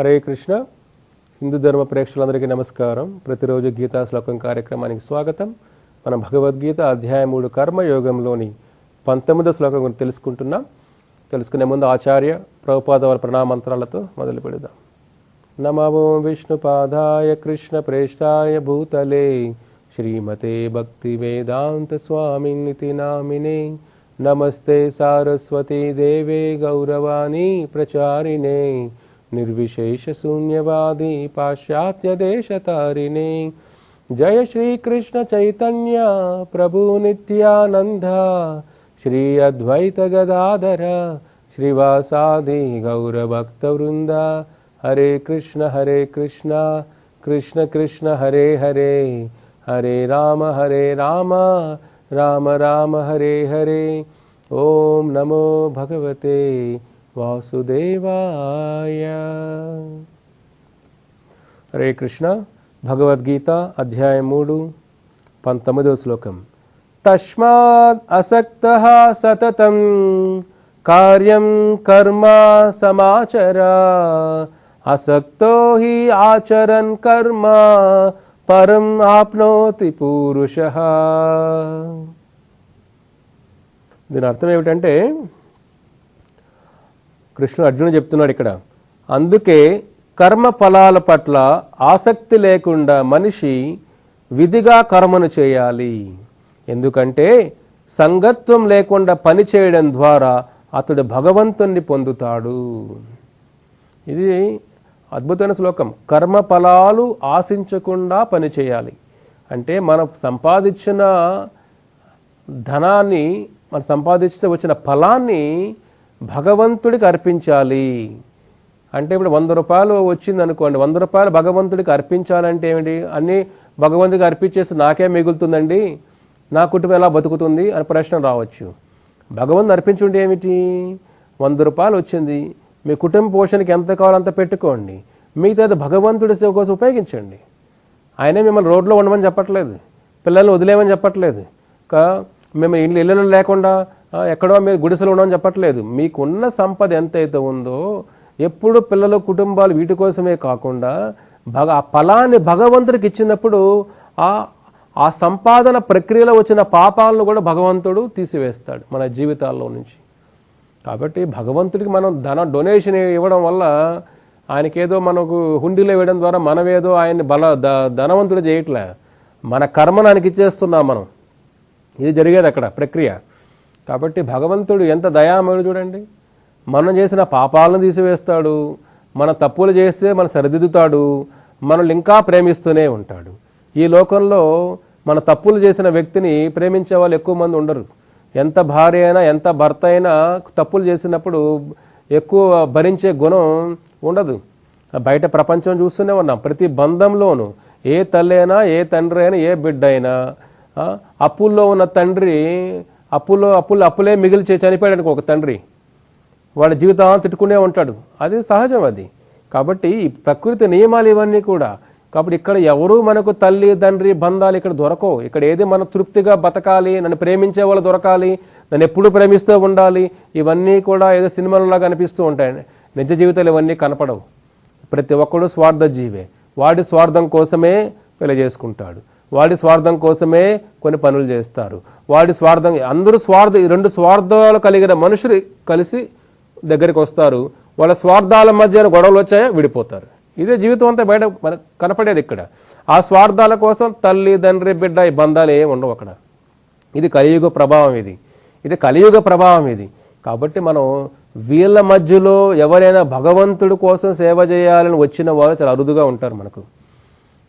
హరే కృష్ణ. హిందూ ధర్మ ప్రేక్షకులందరికీ నమస్కారం. ప్రతిరోజు గీతా శ్లోకం కార్యక్రమానికి స్వాగతం. మనం భగవద్గీత అధ్యాయం మూడు కర్మయోగంలోని పంతొమ్మిదో శ్లోకం గురించి తెలుసుకుంటున్నాం. తెలుసుకునే ముందు ఆచార్య ప్రభుపాద వారి ప్రణామంత్రాలతో మొదలు పెడదాం. నమో విష్ణుపాదాయ కృష్ణ ప్రేష్టాయ భూతలే. శ్రీమతే భక్తి వేదాంత స్వామినితి నామినే. నమస్తే సారస్వతీ దేవే గౌరవాణి ప్రచారిణే. నిర్విశేష శూన్యవాది పాశ్చాత్య దేశతారిణే జయ శ్రీకృష్ణ చైతన్య ప్రభు నిత్యానంద శ్రీ అద్వైత గదాధర శ్రీవాసాది గౌరభక్తవృంద హరే కృష్ణ హరే కృష్ణ కృష్ణ కృష్ణ హరే హరే హరే రామ హరే రామ రామ రామ వాసుదేవాయ. హరే కృష్ణ. భగవద్గీత అధ్యాయం మూడు పంతొమ్మిదవ శ్లోకం. తస్మాత్ అసక్త సతతం. కార్యం కర్మ సమాచర. అసక్తో హి ఆచరన్ కర్మ పరం ఆప్నోతి పురుష. దీని అర్థం ఏమిటంటే కృష్ణుడు అర్జునుడు చెప్తున్నాడు ఇక్కడ. అందుకే కర్మ ఫలాల పట్ల ఆసక్తి లేకుండా మనిషి విధిగా కర్మను చేయాలి. ఎందుకంటే సంగత్వం లేకుండా పని చేయడం ద్వారా అతడు భగవంతుణ్ణి పొందుతాడు. ఇది అద్భుతమైన శ్లోకం. కర్మ ఫలాలు ఆశించకుండా పని చేయాలి. అంటే మనం సంపాదించిన ధనాన్ని మనం సంపాదించే వచ్చిన ఫలాన్ని భగవంతుడికి అర్పించాలి. అంటే ఇప్పుడు వంద రూపాయలు వచ్చింది అనుకోండి వంద రూపాయలు భగవంతుడికి అర్పించాలంటే ఏమిటి? అన్నీ భగవంతుడికి అర్పించేసి నాకే మిగులుతుందండి. నా కుటుంబం ఎలా బతుకుతుంది అని ప్రశ్న రావచ్చు. భగవంతుని అర్పించుంటే ఏమిటి? వంద రూపాయలు వచ్చింది. మీ కుటుంబ పోషణకి ఎంత కావాలో అంత పెట్టుకోండి. మిగతాది భగవంతుడి సేవ కోసం ఉపయోగించండి. ఆయనే మిమ్మల్ని రోడ్లో ఉండమని చెప్పట్లేదు. పిల్లల్ని వదిలేమని చెప్పట్లేదు. కా మేము ఇల్లు ఇళ్ళలో లేకుండా ఎక్కడో మీరు గుడిసెలు ఉండమని చెప్పట్లేదు. మీకున్న సంపద ఎంతైతే ఉందో ఎప్పుడు పిల్లలు కుటుంబాలు వీటి కోసమే కాకుండా భగ ఆ ఫలాన్ని భగవంతుడికి ఇచ్చినప్పుడు ఆ ఆ సంపాదన ప్రక్రియలో వచ్చిన పాపాలను కూడా భగవంతుడు తీసివేస్తాడు మన జీవితాల్లో నుంచి. కాబట్టి భగవంతుడికి మనం ధన డొనేషన్ ఇవ్వడం వల్ల ఆయనకేదో మనకు హుండీలో ఇవ్వడం ద్వారా మనమేదో ఆయన్ని బల ద ధనవంతుడు చేయట్లే. మన కర్మను ఆయనకి ఇచ్చేస్తున్నాం మనం. ఇది జరిగేది అక్కడ ప్రక్రియ. కాబట్టి భగవంతుడు ఎంత దయామయుడు చూడండి. మనం చేసిన పాపాలను తీసివేస్తాడు. మన తప్పులు చేస్తే మన సరిదిద్దుతాడు. మనల్ని ఇంకా ప్రేమిస్తూనే ఉంటాడు. ఈ లోకంలో మన తప్పులు చేసిన వ్యక్తిని ప్రేమించే వాళ్ళు ఎక్కువ మంది ఉండరు. ఎంత భార్య అయినా ఎంత భర్త అయినా తప్పులు చేసినప్పుడు ఎక్కువ భరించే గుణం ఉండదు. బయట ప్రపంచం చూస్తూనే ఉన్నాం. ప్రతి బంధంలోనూ ఏ తల్లి అయినా ఏ తండ్రి అయినా ఏ బిడ్డ అయినా అప్పుల్లో ఉన్న తండ్రి అప్పులో అప్పులు అప్పులే మిగిల్చి చనిపోయాడు అనుకో ఒక తండ్రి. వాడి జీవితం తిట్టుకునే ఉంటాడు. అది సహజం అది. కాబట్టి ప్రకృతి నియమాలు ఇవన్నీ కూడా కాబట్టి ఇక్కడ ఎవరు మనకు తల్లి తండ్రి బంధాలు ఇక్కడ దొరకవు. ఇక్కడ ఏది మనం తృప్తిగా బతకాలి నన్ను ప్రేమించే వాళ్ళు దొరకాలి నన్ను ఎప్పుడు ప్రేమిస్తూ ఉండాలి ఇవన్నీ కూడా ఏదో సినిమాలలాగా అనిపిస్తూ ఉంటాయి. నిజ జీవితాలు ఇవన్నీ కనపడవు. ప్రతి ఒక్కడు స్వార్థ జీవే వాడి స్వార్థం కోసమే పెళ్ళి చేసుకుంటాడు. వాడి స్వార్థం కోసమే కొన్ని పనులు చేస్తారు. వాడి స్వార్థం అందరూ స్వార్థ రెండు స్వార్థాలు కలిగిన మనుషులు కలిసి దగ్గరికి వస్తారు. వాళ్ళ స్వార్థాల మధ్య గొడవలు వచ్చాయా? విడిపోతారు. ఇదే జీవితం అంతా బయట మనకు కనపడేది ఇక్కడ. ఆ స్వార్థాల కోసం తల్లి తండ్రి బిడ్డ ఈ బంధాలు ఏమి ఉండవు అక్కడ. ఇది కలియుగ ప్రభావం ఇది. ఇది కలియుగ ప్రభావం ఇది. కాబట్టి మనం వీళ్ళ మధ్యలో ఎవరైనా భగవంతుడి కోసం సేవ చేయాలని వచ్చిన వారు చాలా అరుదుగా ఉంటారు మనకు.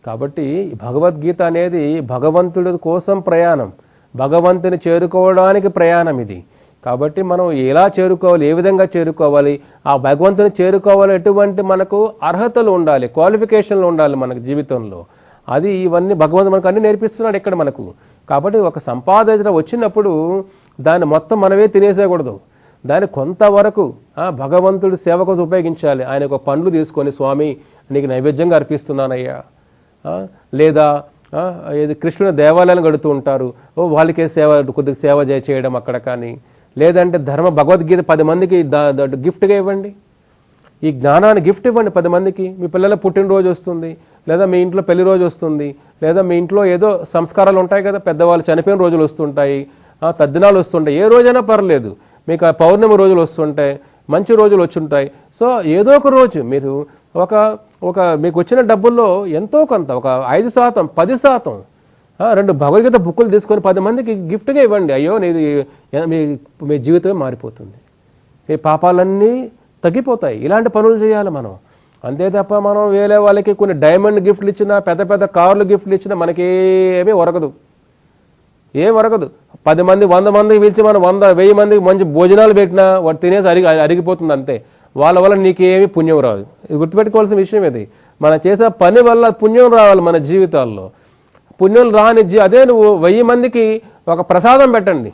కాబట్టి భగవద్గీత అనేది భగవంతుడి కోసం ప్రయాణం. భగవంతుని చేరుకోవడానికి ప్రయాణం ఇది. కాబట్టి మనం ఎలా చేరుకోవాలి? ఏ విధంగా చేరుకోవాలి? ఆ భగవంతుని చేరుకోవాలి ఎటువంటి మనకు అర్హతలు ఉండాలి? క్వాలిఫికేషన్లు ఉండాలి మనకు జీవితంలో. అది ఇవన్నీ భగవంతుడు మనకు అన్ని నేర్పిస్తున్నాడు ఇక్కడ మనకు. కాబట్టి ఒక సంపాదన వచ్చినప్పుడు దాన్ని మొత్తం మనమే తినేసేయకూడదు. దాన్ని కొంతవరకు ఆ, భగవంతుడి సేవ కోసం ఉపయోగించాలి. ఆయన ఒక పండ్లు తీసుకొని స్వామి నీకు నైవేద్యంగా అర్పిస్తున్నానయ్యా. లేదా ఏది కృష్ణుని దేవాలయాలను గడుతూ ఉంటారు. ఓ వాళ్ళకే సేవ కొద్దిగా సేవ చేయడం అక్కడ కానీ. లేదంటే ధర్మ భగవద్గీత పది మందికి గిఫ్ట్గా ఇవ్వండి. ఈ జ్ఞానాన్ని గిఫ్ట్ ఇవ్వండి పది మందికి. మీ పిల్లల పుట్టినరోజు వస్తుంది. లేదా మీ ఇంట్లో పెళ్ళి రోజు వస్తుంది. లేదా మీ ఇంట్లో ఏదో సంస్కారాలు ఉంటాయి కదా పెద్దవాళ్ళు చనిపోయిన రోజులు వస్తుంటాయి. తద్దినాలు వస్తుంటాయి. ఏ రోజైనా పర్లేదు. మీకు ఆ పౌర్ణమి రోజులు వస్తుంటాయి. మంచి రోజులు వచ్చుంటాయి. సో ఏదో ఒక రోజు మీరు ఒక ఒక మీకు వచ్చిన డబ్బుల్లో ఎంతో కొంత ఒక ఐదు శాతం పది శాతం రెండు భగవద్గీత బుక్కులు తీసుకొని పది మందికి గిఫ్ట్గా ఇవ్వండి. అయ్యో నీది మీ మీ జీవితమే మారిపోతుంది. మీ పాపాలన్నీ తగ్గిపోతాయి. ఇలాంటి పనులు చేయాలి మనం. అంతే తప్ప మనం వేరే వాళ్ళకి కొన్ని డైమండ్ గిఫ్ట్లు ఇచ్చినా పెద్ద పెద్ద కార్లు గిఫ్ట్లు ఇచ్చినా మనకేమీ ఒరగదు. ఏం ఒరగదు. పది మంది వంద మందికి పిలిచి మనం వంద వెయ్యి మందికి మంచి భోజనాలు పెట్టినా వాడు తినేసి అరిగి అరిగిపోతుంది అంతే. వాళ్ళ వల్ల నీకేమీ పుణ్యం రాదు. గుర్తుపెట్టుకోవాల్సిన విషయం ఇది. మనం చేసే పని వల్ల పుణ్యం రావాలి మన జీవితాల్లో. పుణ్యం రాని జీ అదే నువ్వు వెయ్యి మందికి ఒక ప్రసాదం పెట్టండి.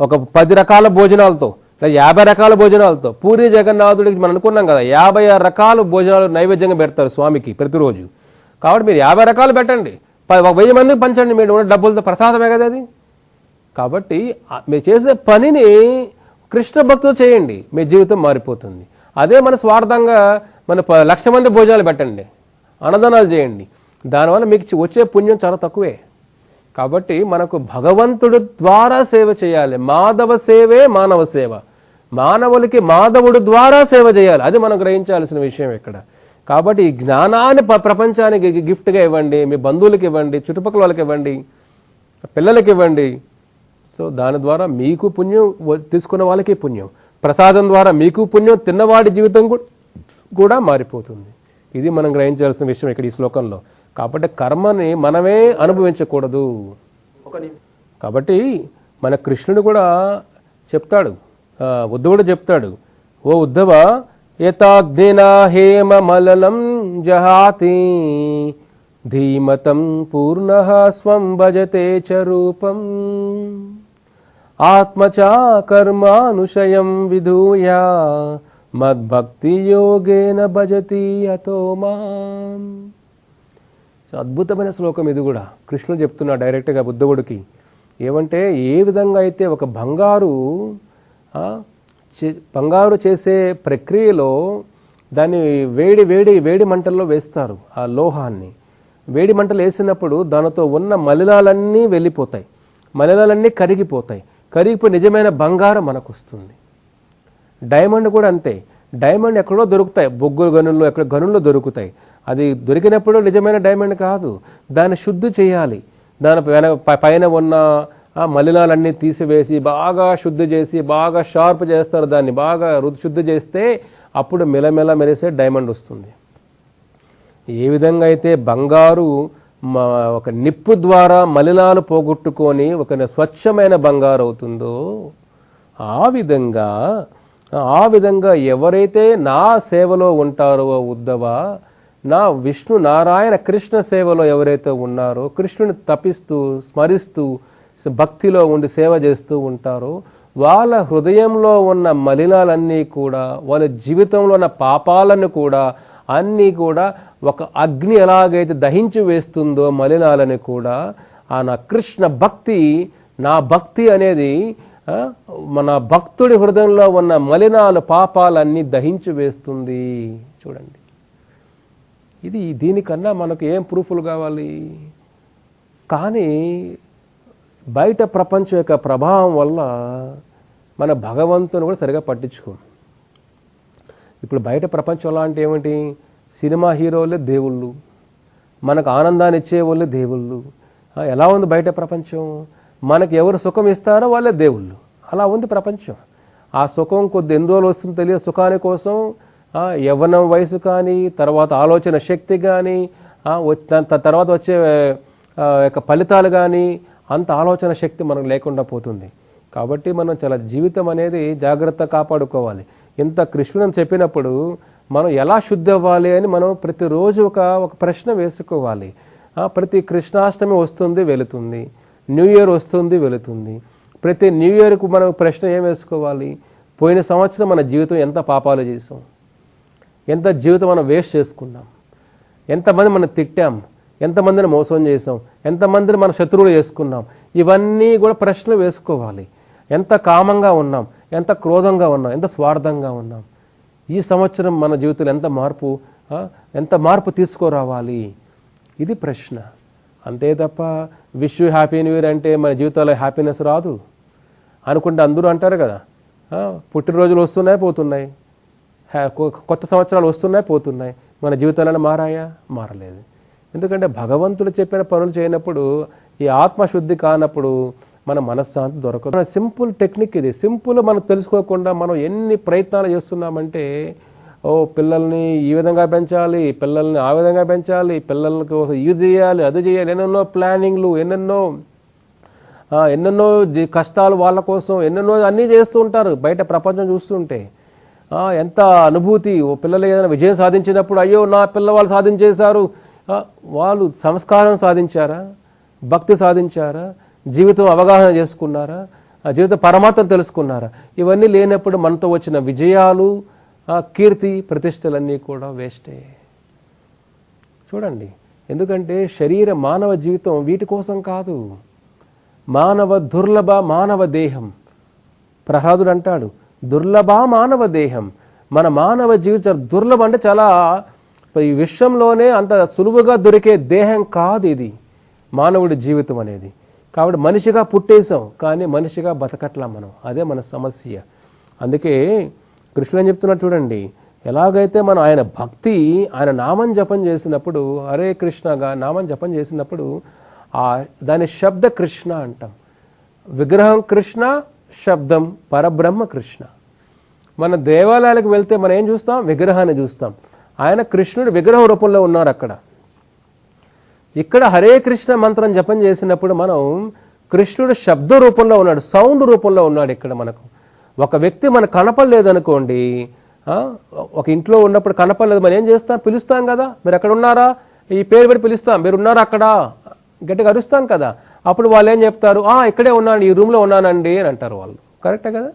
ఒక పది రకాల భోజనాలతో లేదా యాభై రకాల భోజనాలతో. పూరి జగన్నాథుడికి మనం అనుకున్నాం కదా యాభై ఆరు రకాల భోజనాలు నైవేద్యంగా పెడతారు స్వామికి ప్రతిరోజు. కాబట్టి మీరు యాభై రకాలు పెట్టండి. ప- ఒక వెయ్యి మందికి పంచండి మీరు ఉన్న డబ్బులతో ప్రసాదమే కదా అది. కాబట్టి మీరు చేసే పనిని కృష్ణ భక్తులు చేయండి. మీ జీవితం మారిపోతుంది. అదే మన స్వార్థంగా మన ప- లక్ష మంది భోజనాలు పెట్టండి. అన్నదానాలు చేయండి. దానివల్ల మీకు వచ్చే పుణ్యం చాలా తక్కువే. కాబట్టి మనకు భగవంతుడు ద్వారా సేవ చేయాలి. మాధవ సేవే మానవ సేవ. మానవులకి మాధవుడు ద్వారా సేవ చేయాలి. అది మనం గ్రహించాల్సిన విషయం ఇక్కడ. కాబట్టి ఈ జ్ఞానాన్ని ప్ర- ప్రపంచానికి గిఫ్ట్గా ఇవ్వండి. మీ బంధువులకి ఇవ్వండి. చుట్టుపక్కల వాళ్ళకి ఇవ్వండి. పిల్లలకి ఇవ్వండి. సో దాని ద్వారా మీకు పుణ్యం వ- తీసుకున్న వాళ్ళకి పుణ్యం. ప్రసాదం ద్వారా మీకు పుణ్యం తిన్నవాడి జీవితం కూడా మారిపోతుంది. ఇది మనం గ్రహించాల్సిన విషయం ఇక్కడ ఈ శ్లోకంలో. కాబట్టి కర్మని మనమే అనుభవించకూడదు. కాబట్టి మన కృష్ణుడు కూడా చెప్తాడు. ఉద్ధవుడు చెప్తాడు. ఓ ఉద్ధవ యథాగ్నిన హేమ మలనం జహాతి ధీమతం పూర్ణ స్వం భజతే చ రూపం. ఆత్మచా కర్మానుషయం విధూయ మద్భక్తి యోగేన భజతి అతో మాం. అద్భుతమైన శ్లోకం ఇది కూడా. కృష్ణుడు చెప్తున్నా డైరెక్ట్గా బుద్ధవుడికి ఏమంటే ఏ విధంగా అయితే ఒక బంగారు బంగారు చేసే ప్రక్రియలో దాన్ని వేడి వేడి వేడి మంటల్లో వేస్తారు ఆ లోహాన్ని. వేడి మంటలు వేసినప్పుడు దానితో ఉన్న మలినాలన్నీ వెళ్ళిపోతాయి. మలినాలన్నీ కరిగిపోతాయి. కరిగిపోయి నిజమైన బంగారం మనకు వస్తుంది డైమండ్ కూడా అంతే. డైమండ్ ఎక్కడో దొరుకుతాయి. బొగ్గుల గనుల్లో ఎక్కడ గనుల్లో దొరుకుతాయి. అది దొరికినప్పుడు నిజమైన డైమండ్ కాదు. దాన్ని శుద్ధి చేయాలి. దాని వెన పైన ఉన్న ఆ మలినాలన్నీ తీసివేసి బాగా శుద్ధి చేసి బాగా షార్ప్ చేస్తారు దాన్ని. బాగా రుద్ది శుద్ధి చేస్తే అప్పుడు మెలమెల మెరిసే డైమండ్ వస్తుంది. ఏ విధంగా అయితే బంగారు ఒక నిప్పు ద్వారా మలినాలు పోగొట్టుకొని ఒక స్వచ్ఛమైన బంగారు అవుతుందో ఆ విధంగా ఆ విధంగా ఎవరైతే నా సేవలో ఉంటారో ఉద్దవ నా విష్ణు నారాయణ కృష్ణ సేవలో ఎవరైతే ఉన్నారో కృష్ణుని తపిస్తూ స్మరిస్తూ భక్తిలో ఉండి సేవ చేస్తూ ఉంటారో వాళ్ళ హృదయంలో ఉన్న మలినాలన్నీ కూడా వాళ్ళ జీవితంలో ఉన్న పాపాలను కూడా అన్నీ కూడా ఒక అగ్ని ఎలాగైతే దహించి వేస్తుందో మలినాలని కూడా ఆ నా కృష్ణ భక్తి నా భక్తి అనేది మన భక్తుడి హృదయంలో ఉన్న మలినాలు పాపాలన్నీ దహించి వేస్తుంది. చూడండి. ఇది దీనికన్నా మనకు ఏం ప్రూఫ్లు కావాలి? కానీ బయట ప్రపంచం యొక్క ప్రభావం వల్ల మన భగవంతుని కూడా సరిగా పట్టించుకోం ఇప్పుడు బయట ప్రపంచం అంటే ఏమిటి? సినిమా హీరోలే దేవుళ్ళు. మనకు ఆనందాన్ని ఇచ్చే వాళ్ళే దేవుళ్ళు. ఎలా ఉంది బయట ప్రపంచం? మనకి ఎవరు సుఖం ఇస్తారో వాళ్ళే దేవుళ్ళు. అలా ఉంది ప్రపంచం. ఆ సుఖం కొద్ది ఎన్ని రోజులు వస్తుందో తెలియదు. సుఖాని కోసం యవ్వనం వయసు కానీ తర్వాత ఆలోచన శక్తి కానీ తర్వాత వచ్చే యొక్క ఫలితాలు కానీ అంత ఆలోచన శక్తి మనకు లేకుండా పోతుంది. కాబట్టి మనం చాలా జీవితం అనేది జాగ్రత్త కాపాడుకోవాలి. ఇంత కృష్ణుడు చెప్పినప్పుడు మనం ఎలా శుద్ధి అవ్వాలి అని మనం ప్రతిరోజు ఒక ఒక ప్రశ్న వేసుకోవాలి. ప్రతి కృష్ణాష్టమి వస్తుంది వెళుతుంది. న్యూ ఇయర్ వస్తుంది వెళుతుంది. ప్రతి న్యూ ఇయర్కు మనం ప్రశ్న ఏం వేసుకోవాలి? పోయిన సంవత్సరం మన జీవితం ఎంత పాపాలు చేసాం. ఎంత జీవితం మనం వేస్ట్ చేసుకున్నాం. ఎంతమంది మనం తిట్టాం. ఎంతమందిని మోసం చేసాం. ఎంతమందిని మన శత్రువులు చేసుకున్నాం. ఇవన్నీ కూడా ప్రశ్నలు వేసుకోవాలి. ఎంత కామంగా ఉన్నాం. ఎంత క్రోధంగా ఉన్నాం. ఎంత స్వార్థంగా ఉన్నాం. ఈ సంవత్సరం మన జీవితంలో ఎంత మార్పు ఎంత మార్పు తీసుకురావాలి? ఇది ప్రశ్న. అంతే తప్ప విష్ హ్యాపీ న్యూ ఇయర్ అంటే మన జీవితాల్లో హ్యాపీనెస్ రాదు. అనుకుంటే అందరూ అంటారు కదా పుట్టినరోజులు వస్తున్నాయి పోతున్నాయి. హ్యా- కొత్త సంవత్సరాలు వస్తున్నాయి పోతున్నాయి. మన జీవితాలను మారాయా? మారలేదు. ఎందుకంటే భగవంతుడు చెప్పిన పనులు చేయనప్పుడు ఈ ఆత్మశుద్ధి కానప్పుడు మన మనశ్శాంతి దొరకదు. మన సింపుల్ టెక్నిక్ ఇది. సింపుల్ మనం తెలుసుకోకుండా మనం ఎన్ని ప్రయత్నాలు చేస్తున్నామంటే ఓ పిల్లల్ని ఈ విధంగా పెంచాలి పిల్లల్ని ఆ విధంగా పెంచాలి పిల్లలకి ఇది చేయాలి అది చేయాలి ఎన్నెన్నో ప్లానింగ్లు ఎన్నెన్నో ఎన్నెన్నో కష్టాలు వాళ్ళ కోసం ఎన్నెన్నో అన్నీ చేస్తూ ఉంటారు. బయట ప్రపంచం చూస్తుంటే ఎంత అనుభూతి ఓ పిల్లలు ఏదైనా విజయం సాధించినప్పుడు అయ్యో నా పిల్లవాళ్ళు సాధించేశారు. వాళ్ళు సంస్కారం సాధించారా? భక్తి సాధించారా? జీవితం అవగాహన చేసుకున్నారా? ఆ జీవిత పరమార్థం తెలుసుకున్నారా? ఇవన్నీ లేనప్పుడు మనతో వచ్చిన విజయాలు కీర్తి ప్రతిష్టలన్నీ కూడా వేస్టే. చూడండి ఎందుకంటే శరీర మానవ జీవితం వీటి కోసం కాదు. మానవ దుర్లభ మానవ దేహం. ప్రహ్లాదుడు అంటాడు దుర్లభ మానవ దేహం. మన మానవ జీవితం దుర్లభం అంటే చాలా ఈ విశ్వంలోనే అంత సులువుగా దొరికే దేహం కాదు ఇది మానవుడి జీవితం అనేది. కాబట్టి మనిషిగా పుట్టేశాం కానీ మనిషిగా బతకట్లా మనం. అదే మన సమస్య. అందుకే కృష్ణుడు అని చెప్తున్నా చూడండి ఎలాగైతే మనం ఆయన భక్తి ఆయన నామం జపం చేసినప్పుడు హరే కృష్ణగా నామం జపం చేసినప్పుడు ఆ దాని శబ్ద కృష్ణ అంటాం. విగ్రహం కృష్ణ శబ్దం పరబ్రహ్మ కృష్ణ. మన దేవాలయాలకు వెళ్తే మనం ఏం చూస్తాం? విగ్రహాన్ని చూస్తాం. ఆయన కృష్ణుడు విగ్రహ రూపంలో ఉన్నారు అక్కడ. ఇక్కడ హరే కృష్ణ మంత్రం జపం చేసినప్పుడు మనం కృష్ణుడు శబ్ద రూపంలో ఉన్నాడు సౌండ్ రూపంలో ఉన్నాడు ఇక్కడ మనకు. ఒక వ్యక్తి మనకు కనపడలేదనుకోండి ఒక ఇంట్లో ఉన్నప్పుడు కనపడలేదు మనం ఏం చేస్తాం? పిలుస్తాం కదా. మీరు ఎక్కడ ఉన్నారా? ఈ పేరు పెట్టి పిలుస్తాం. మీరు ఉన్నారా అక్కడ? గట్టిగా అరుస్తాం కదా. అప్పుడు వాళ్ళు ఏం చెప్తారు? ఆ ఇక్కడే ఉన్నాను ఈ రూమ్లో ఉన్నానండి అని అంటారు వాళ్ళు. కరెక్టే కదా?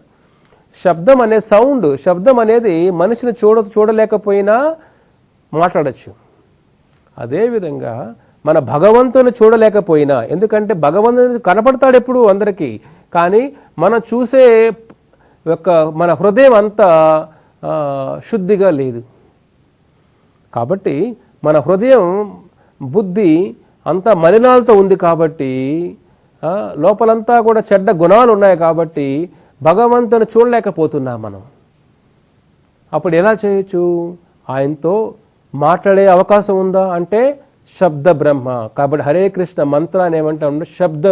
శబ్దం అనే సౌండ్ శబ్దం అనేది మనిషిని చూడ చూడలేకపోయినా మాట్లాడచ్చు. అదేవిధంగా మన భగవంతుని చూడలేకపోయినా. ఎందుకంటే భగవంతుని కనపడతాడు ఎప్పుడు అందరికీ. కానీ మనం చూసే యొక్క మన హృదయం అంతా శుద్ధిగా లేదు. కాబట్టి మన హృదయం బుద్ధి అంతా మలినాలతో ఉంది కాబట్టి లోపలంతా కూడా చెడ్డ గుణాలు ఉన్నాయి కాబట్టి భగవంతుని చూడలేకపోతున్నాం మనం. అప్పుడు ఎలా చేయొచ్చు? ఆయనతో మాట్లాడే అవకాశం ఉందా? అంటే శబ్ద బ్రహ్మ. కాబట్టి హరే కృష్ణ మంత్రాన్ని ఏమంటాడు శబ్ద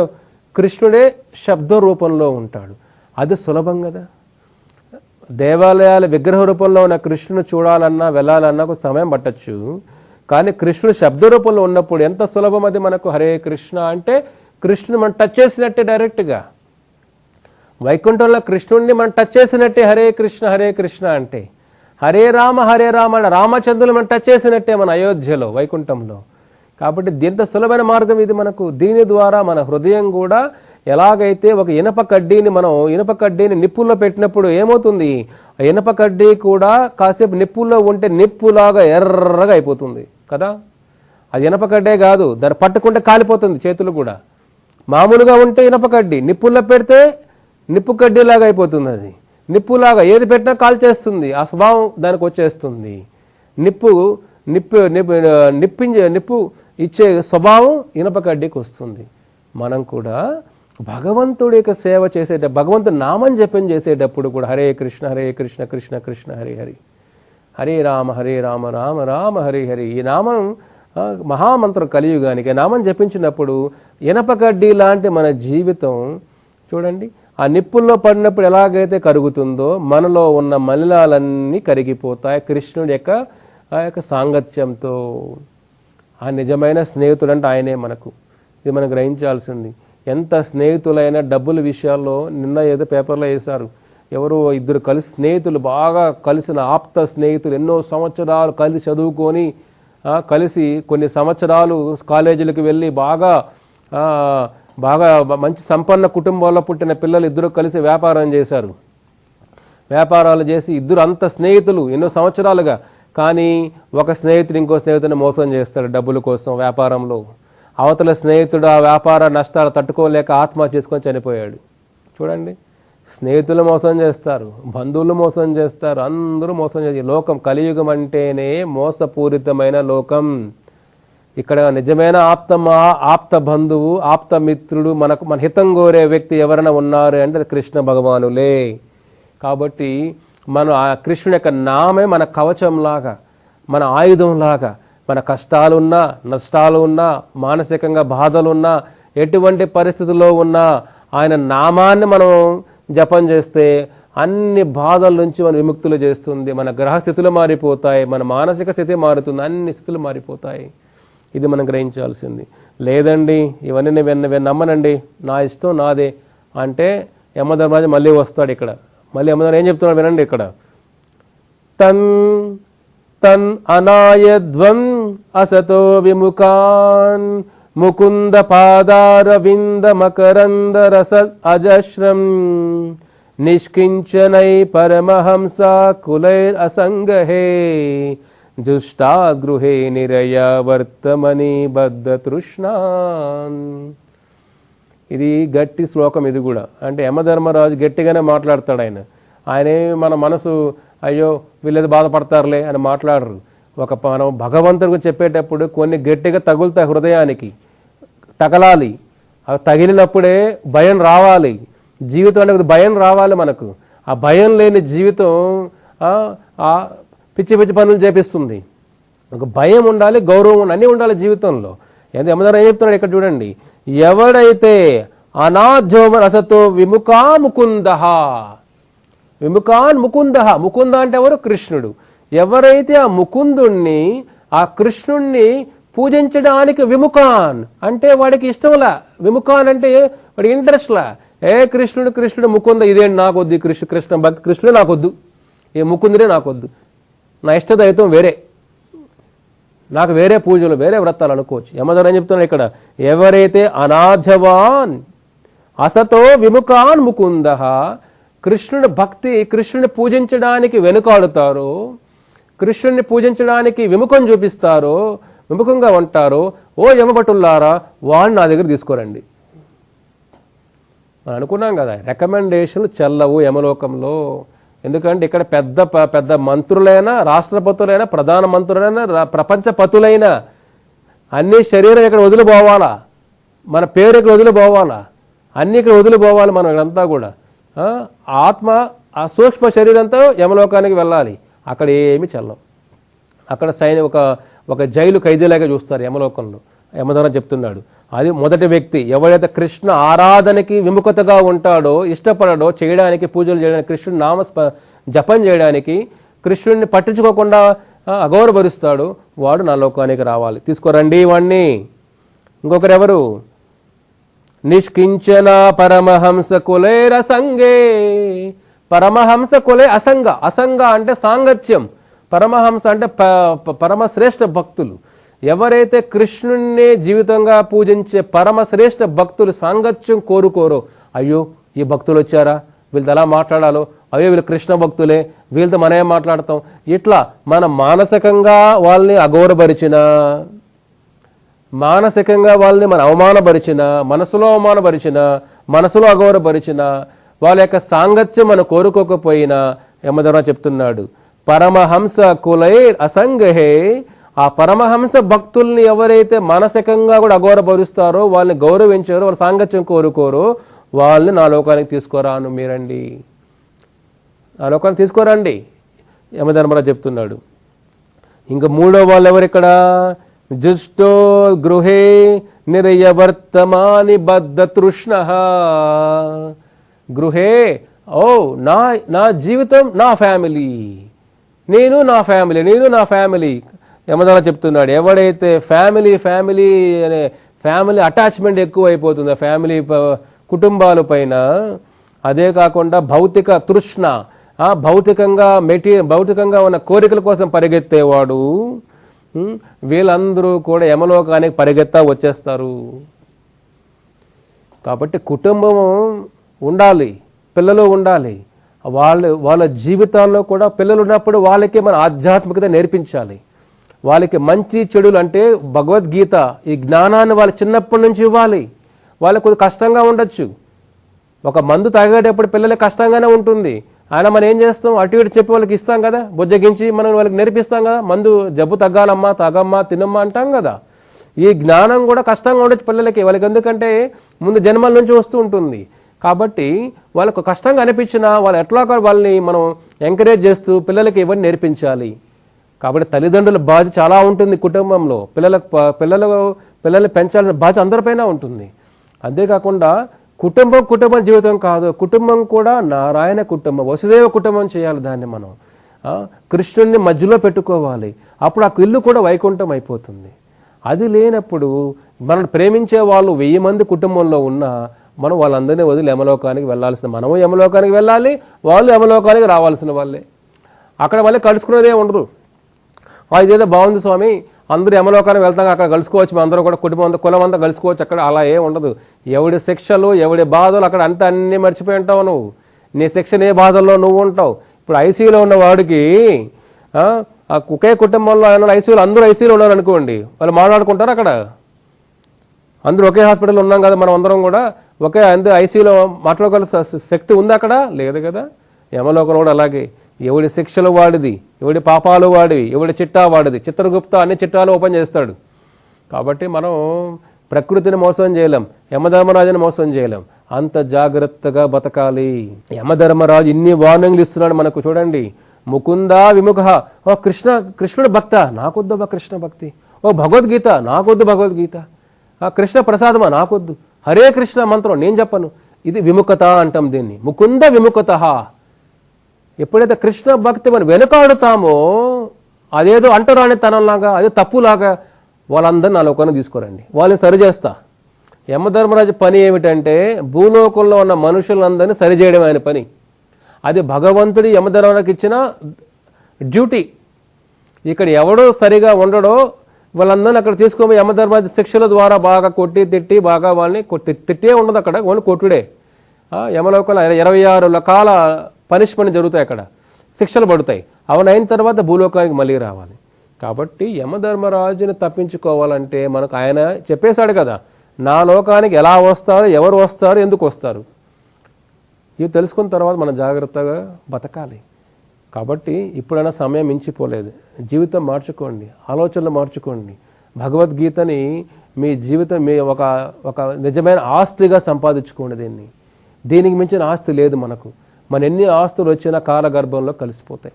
కృష్ణుడే శబ్ద రూపంలో ఉంటాడు. అది సులభం కదా. దేవాలయాల విగ్రహ రూపంలో ఉన్న కృష్ణుని చూడాలన్నా వెళ్ళాలన్నా ఒక సమయం పట్టచ్చు. కానీ కృష్ణుడు శబ్ద రూపంలో ఉన్నప్పుడు ఎంత సులభం అది మనకు? హరే కృష్ణ అంటే కృష్ణుని మనం టచ్ చేసినట్టే డైరెక్ట్గా. వైకుంఠంలో కృష్ణుడిని మనం టచ్ చేసినట్టే హరే కృష్ణ హరే కృష్ణ అంటే. హరే రామ హరే రామ అని రామచంద్రులు మనం టచ్ చేసినట్టే మన అయోధ్యలో వైకుంఠంలో. కాబట్టి ఎంత సులభమైన మార్గం ఇది మనకు. దీని ద్వారా మన హృదయం కూడా ఎలాగైతే ఒక ఇనప కడ్డీని మనం ఇనప కడ్డీని నిప్పుల్లో పెట్టినప్పుడు ఏమవుతుంది? ఆ ఇనప కడ్డీ కూడా కాసేపు నిప్పుల్లో ఉంటే నిప్పులాగా ఎర్రగా అయిపోతుంది కదా? అది ఇనప కడ్డే కాదు దాన్ని పట్టుకుంటే కాలిపోతుంది చేతులు కూడా. మామూలుగా ఉంటే ఇనప కడ్డీ నిప్పుల్లో పెడితే నిప్పు కడ్డీలాగా అయిపోతుంది అది. నిప్పులాగా ఏది పెట్టినా కాల్చేస్తుంది ఆ స్వభావం దానికి వచ్చేస్తుంది. నిప్పు నిప్పు నిప్పు నిప్పించే నిప్పు ఇచ్చే స్వభావం ఇనప కడ్డీకి వస్తుంది. మనం కూడా భగవంతుడి యొక్క సేవ చేసేట భగవంతుడు నామం జపం చేసేటప్పుడు కూడా హరే కృష్ణ హరే కృష్ణ కృష్ణ కృష్ణ హరే హరి. హరే రామ హరే రామ రామ రామ హరి హరి. ఈ నామం మహామంత్రం కలియుగానికి నామం జపించినప్పుడు ఇనపకడ్డి లాంటి మన జీవితం చూడండి ఆ నిప్పుల్లో పడినప్పుడు ఎలాగైతే కరుగుతుందో మనలో ఉన్న మలినాలన్నీ కరిగిపోతాయి. కృష్ణుడి యొక్క ఆ యొక్క సాంగత్యంతో ఆ నిజమైన స్నేహితుడు అంటే ఆయనే మనకు. ఇది మనం గ్రహించాల్సింది. ఎంత స్నేహితులైన డబ్బుల విషయాల్లో నిన్న ఏదో పేపర్లో వేశారు. ఎవరో ఇద్దరు కలిసి స్నేహితులు బాగా కలిసిన ఆప్త స్నేహితులు ఎన్నో సంవత్సరాలు కలిసి చదువుకొని కలిసి కొన్ని సంవత్సరాలు కాలేజీలకు వెళ్ళి బాగా బాగా మంచి సంపన్న కుటుంబాల్లో పుట్టిన పిల్లలు ఇద్దరు కలిసి వ్యాపారం చేశారు. వ్యాపారాలు చేసి ఇద్దరు అంత స్నేహితులు ఎన్నో సంవత్సరాలుగా కానీ ఒక స్నేహితుడు ఇంకో స్నేహితుడిని మోసం చేస్తాడు డబ్బుల కోసం వ్యాపారంలో. అవతల స్నేహితుడు ఆ వ్యాపార నష్టాలు తట్టుకోలేక ఆత్మహత్య చేసుకొని చనిపోయాడు. చూడండి. స్నేహితులు మోసం చేస్తారు బంధువులు మోసం చేస్తారు అందరూ మోసం చేస్తారు. లోకం కలియుగం అంటేనే మోసపూరితమైన లోకం. ఇక్కడ నిజమైన ఆప్త మా- ఆప్త బంధువు ఆప్త మిత్రుడు మనకు మన హితం కోరే వ్యక్తి ఎవరైనా ఉన్నారు అంటే అది కృష్ణ భగవానులే. కాబట్టి మనం ఆ కృష్ణుని యొక్క నామే మన కవచంలాగా మన ఆయుధంలాగా మన కష్టాలున్నా నష్టాలు ఉన్నా మానసికంగా బాధలున్నా ఎటువంటి పరిస్థితుల్లో ఉన్నా ఆయన నామాన్ని మనం జపం చేస్తే అన్ని బాధల నుంచి మనం విముక్తులు చేస్తుంది. మన గ్రహస్థితులు మారిపోతాయి మన మానసిక స్థితి మారుతుంది అన్ని స్థితులు మారిపోతాయి. ఇది మనం గ్రహించాల్సింది. లేదండి ఇవన్నీ నేను నమ్మనండి. నా ఇష్టం నాదే. అంటే యమధర్మరాజు మళ్ళీ వస్తాడు ఇక్కడ. మళ్ళీ యమధర్మరాజు ఏం చెప్తున్నాడు వినండి ఇక్కడ. తన్ తన్ అనాయధ్వం అసతో విముఖాన్ ముకుంద పాదారవింద మకరంద రస అజశ్రం నిష్కించనై పరమహంస కులైర్ అసంగహే జుష్టాద్ గృహే నిరయ వర్తమని బద్ధ తృష్ణాన్. ఇది గట్టి శ్లోకం ఇది కూడా. అంటే యమధర్మరాజు గట్టిగానే మాట్లాడతాడు ఆయన. ఆయనే మన మనసు అయ్యో వీళ్ళేది బాధపడతారులే అని మాట్లాడరు. ఒక మనం భగవంతుడికి చెప్పేటప్పుడు కొన్ని గట్టిగా తగులుతాయి హృదయానికి. తగలాలి. అవి తగిలినప్పుడే భయం రావాలి. జీవితం అనేది భయం రావాలి మనకు. ఆ భయం లేని జీవితం పిచ్చి పిచ్చి పనులు చేపిస్తుంది. ఒక భయం ఉండాలి గౌరవం అన్నీ ఉండాలి జీవితంలో. ఎంత యమధర ఏం చెప్తున్నాడు ఇక్కడ చూడండి. ఎవడైతే అనాధ్యోమ రసతో విముఖా ముకుంద విముఖాన్ ముకుంద ముకుంద అంటే ఎవరు? కృష్ణుడు. ఎవరైతే ఆ ముకుందుణ్ణి ఆ కృష్ణుణ్ణి పూజించడానికి విముఖాన్ అంటే వాడికి ఇష్టంలా విముఖాన్ అంటే వాడికి ఇంట్రెస్ట్లా ఏ కృష్ణుడు కృష్ణుడు ముకుంద ఇదేంటి నాకొద్దు కృష్ణ కృష్ణ భక్తి కృష్ణుడే నాకొద్దు. ఏ ముకుందుడే నాకొద్దు. నా ఇష్టదైతం వేరే. నాకు వేరే పూజలు వేరే వ్రతాలు అనుకోవచ్చు. యమధర్ అని చెప్తున్నాడు ఇక్కడ? ఎవరైతే అనాథవాన్ అసతో విముఖాన్ ముకుంద కృష్ణుడి భక్తి కృష్ణుని పూజించడానికి వెనుకాడుతారో కృష్ణుని పూజించడానికి విముఖం చూపిస్తారో విముఖంగా ఉంటారో ఓ యమభటుల్లారా వాడిని నా దగ్గర తీసుకోరండి. మనం అనుకున్నాం కదా రికమెండేషన్లు చల్లవు యమలోకంలో. ఎందుకంటే ఇక్కడ పెద్ద ప- పెద్ద మంత్రులైనా రాష్ట్రపతులైనా ప్రధాన మంత్రులైనా పతులైనా అన్ని శరీరం ఇక్కడ వదిలిపోవాలా? మన పేరు ఇక్కడ వదిలిపోవాలా? అన్ని ఇక్కడ వదిలిపోవాలి మనం ఇక్కడంతా కూడా. ఆత్మ ఆ సూక్ష్మ శరీరంతో యమలోకానికి వెళ్ళాలి. అక్కడ ఏమి చల్లం అక్కడ సైన్ ఒక ఒక జైలు ఖైదీలాగా చూస్తారు యమలోకంలో. యమధర్మ చెప్తున్నాడు. అది మొదటి వ్యక్తి. ఎవరైతే కృష్ణ ఆరాధనకి విముఖతగా ఉంటాడో ఇష్టపడడో చేయడానికి పూజలు చేయడానికి కృష్ణుడి నామ జపం చేయడానికి కృష్ణుడిని పట్టించుకోకుండా అగౌరవరుస్తాడు వాడు నా లోకానికి రావాలి. తీసుకురండి వాణ్ణి ఇంకొకరెవరు? నిష్కించన పరమహంస కులేర సంగే. పరమహంస కులే అసంగ. అసంగ అంటే సాంగత్యం. పరమహంస అంటే ప- పరమశ్రేష్ఠ భక్తులు. ఎవరైతే కృష్ణుణ్ణి జీవితంగా పూజించే పరమశ్రేష్ఠ భక్తులు సాంగత్యం కోరుకోరో అయ్యో ఈ భక్తులు వచ్చారా? వీళ్ళతో ఎలా మాట్లాడాలో? అయ్యో వీళ్ళు కృష్ణ భక్తులే వీళ్ళతో మనమే మాట్లాడతాం? ఇట్లా మన మానసికంగా వాళ్ళని అగౌరపరిచిన మానసికంగా వాళ్ళని మన అవమానపరిచిన మనసులో అవమానపరిచిన మనసులో అగౌరవపరిచిన వాళ్ళ యొక్క సాంగత్యం మనం కోరుకోకపోయినా యమధర్మ చెప్తున్నాడు పరమహంస కులై అసంగహే ఆ పరమహంస భక్తుల్ని ఎవరైతే మానసికంగా కూడా అగౌరవపరుస్తారో వాళ్ళని గౌరవించారో వాళ్ళ సాంగత్యం కోరుకోరో వాళ్ళని నా లోకానికి తీసుకురాను మీరండి. నా లోకానికి తీసుకురండి. యమధర్మరాజు చెప్తున్నాడు. ఇంకా మూడో వాళ్ళు ఎవరిక్కడ జుష్టో గృహే నిరయవర్తమాని బద్ధ తృష్ణ గృహే ఓ నా నా జీవితం నా ఫ్యామిలీ. నేను నా ఫ్యామిలీ నేను నా ఫ్యామిలీ. యమధన చెప్తున్నాడు ఎవడైతే ఫ్యామిలీ ఫ్యామిలీ అనే ఫ్యామిలీ అటాచ్మెంట్ ఎక్కువ అయిపోతుందో ఫ్యామిలీ కుటుంబాల పైన అదే కాకుండా భౌతిక తృష్ణ భౌతికంగా మెటీ భౌతికంగా ఉన్న కోరికల కోసం పరిగెత్తేవాడు వీళ్ళందరూ కూడా యమలోకానికి పరిగెత్తా వచ్చేస్తారు. కాబట్టి కుటుంబం ఉండాలి పిల్లలు ఉండాలి. వాళ్ళు వాళ్ళ జీవితాల్లో కూడా పిల్లలు ఉన్నప్పుడు వాళ్ళకి మన ఆధ్యాత్మికత నేర్పించాలి. వాళ్ళకి మంచి చెడులు అంటే భగవద్గీత ఈ జ్ఞానాన్ని వాళ్ళు చిన్నప్పటి నుంచి ఇవ్వాలి. వాళ్ళకి కష్టంగా ఉండొచ్చు. ఒక మందు తాగేటప్పుడు పిల్లలకి కష్టంగానే ఉంటుంది. ఆయన మనం ఏం చేస్తాం? అటు ఇటు చెప్పి వాళ్ళకి ఇస్తాం కదా? బుజ్జగించి మనం వాళ్ళకి నేర్పిస్తాం కదా? మందు జబ్బు తగ్గాలమ్మా తాగమ్మా తినమ్మా అంటాం కదా? ఈ జ్ఞానం కూడా కష్టంగా ఉండొచ్చు పిల్లలకి. వాళ్ళకి ఎందుకంటే ముందు జన్మల నుంచి వస్తూ ఉంటుంది. కాబట్టి వాళ్ళకు కష్టంగా అనిపించినా వాళ్ళు ఎట్లా వాళ్ళని మనం ఎంకరేజ్ చేస్తూ పిల్లలకి ఇవన్నీ నేర్పించాలి. కాబట్టి తల్లిదండ్రుల బాధ్యత చాలా ఉంటుంది కుటుంబంలో. పిల్లలకు పిల్లలు పిల్లల్ని పెంచాల్సిన బాధ్యత అందరిపైన ఉంటుంది. అంతేకాకుండా కుటుంబం కుటుంబం జీవితం కాదు కుటుంబం కూడా నారాయణ కుటుంబం వసుదేవ కుటుంబం చేయాలి దాన్ని మనం. కృష్ణుడిని మధ్యలో పెట్టుకోవాలి. అప్పుడు ఆ ఇల్లు కూడా వైకుంఠం అయిపోతుంది. అది లేనప్పుడు మనం ప్రేమించే వాళ్ళు వెయ్యి మంది కుటుంబంలో ఉన్నా మనం వాళ్ళందరినీ వదిలి యమలోకానికి వెళ్ళాల్సిన మనము యమలోకానికి వెళ్ళాలి వాళ్ళు యమలోకానికి రావాల్సిన వాళ్ళే. అక్కడ వాళ్ళే కలుసుకునేదే ఉండదు. ఇదేదో బాగుంది స్వామి. అందరూ యమలోకానికి వెళ్తాం అక్కడ కలుసుకోవచ్చు మేము అందరూ కూడా కుటుంబం అంతా కులం అంతా కలుసుకోవచ్చు అక్కడ అలా ఏ ఉండదు. ఎవడి శిక్షలు ఎవడి బాధలు అక్కడ అంతా అన్నీ మర్చిపోయి ఉంటావు నువ్వు. నీ శిక్ష నీ బాధల్లో నువ్వు ఉంటావు. ఇప్పుడు ఐసీయూలో ఉన్న వాడికి ఆ, ఒకే కుటుంబంలో ఆయన ఐసీయూలో అందరూ ఐసీయూలో ఉన్నారు అనుకోండి. వాళ్ళు మాట్లాడుకుంటారు అక్కడ? అందరూ ఒకే హాస్పిటల్ ఉన్నాం కదా మనం అందరం కూడా ఒకే అందరూ ఐసీయూలో మాట్లాడుకోవాల్సిన శక్తి ఉంది అక్కడ? లేదు కదా. యమలోకం కూడా అలాగే. ఎవడి శిక్షలు వాడిది? ఎవడి పాపాలు వాడివి ఎవడి చిట్టా వాడిది. చిత్రగుప్త అన్ని చిట్టాలు ఓపెన్ చేస్తాడు. కాబట్టి మనం ప్రకృతిని మోసం చేయలేం యమధర్మరాజుని మోసం చేయలేం. అంత జాగ్రత్తగా బతకాలి. యమధర్మరాజు ఇన్ని వార్నింగ్లు ఇస్తున్నాడు మనకు చూడండి. ముకుంద విముఖ. ఓ కృష్ణ కృష్ణుడు భక్త. నాకొద్దు కృష్ణ భక్తి. ఓ భగవద్గీత. నాకొద్దు భగవద్గీత. ఆ కృష్ణ ప్రసాదమా? నాకొద్దు. హరే కృష్ణ మంత్రం. నేను చెప్పను. ఇది విముఖత అంటాం దీన్ని. ముకుంద విముఖత. ఎప్పుడైతే కృష్ణ భక్తి మనం వెనుకాడుతామో అదేదో అంటరాని తనంలాగా అదే తప్పులాగా వాళ్ళందరినీ నా లోకాన్ని తీసుకురండి. వాళ్ళని సరిచేస్తా. యమధర్మరాజు పని ఏమిటంటే భూలోకంలో ఉన్న మనుషులందరినీ సరిచేయడం ఆయన పని. అది భగవంతుడి యమధర్మరాజుకి ఇచ్చిన డ్యూటీ. ఇక్కడ ఎవడో సరిగా ఉండడో వాళ్ళందరినీ అక్కడ తీసుకొని యమధర్మరాజు శిక్షల ద్వారా బాగా కొట్టి తిట్టి బాగా వాళ్ళని కొట్టి తిట్టే ఉండదు అక్కడ వాళ్ళు కొట్టుడే. యమలోకంలో ఇరవై ఆరు రకాల పనిష్మెంట్ జరుగుతాయి అక్కడ. శిక్షలు పడతాయి. అవన్నీ అయిన తర్వాత భూలోకానికి మళ్ళీ రావాలి. కాబట్టి యమధర్మరాజుని తప్పించుకోవాలంటే మనకు ఆయన చెప్పేశాడు కదా నా లోకానికి ఎలా వస్తారు ఎవరు వస్తారు ఎందుకు వస్తారు? ఇవి తెలుసుకున్న తర్వాత మనం జాగ్రత్తగా బతకాలి. కాబట్టి ఇప్పుడైనా సమయం మించిపోలేదు. జీవితం మార్చుకోండి. ఆలోచనలు మార్చుకోండి. భగవద్గీతని మీ జీవితం మీ ఒక ఒక నిజమైన ఆస్తిగా సంపాదించుకోండి దీన్ని. దీనికి మించిన ఆస్తి లేదు మనకు. మన ఎన్ని ఆస్తులు వచ్చినా కాలగర్భంలో కలిసిపోతాయి.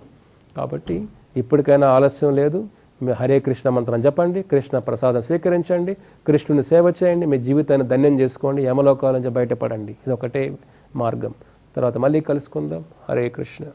కాబట్టి ఇప్పటికైనా ఆలస్యం లేదు. మీ హరే కృష్ణ మంత్రం చెప్పండి కృష్ణ ప్రసాదం స్వీకరించండి కృష్ణుని సేవ చేయండి మీ జీవితాన్ని ధన్యం చేసుకోండి యమలోకాల నుంచి బయటపడండి. ఇది ఒకటే మార్గం. తర్వాత మళ్ళీ కలుసుకుందాం. హరే కృష్ణ.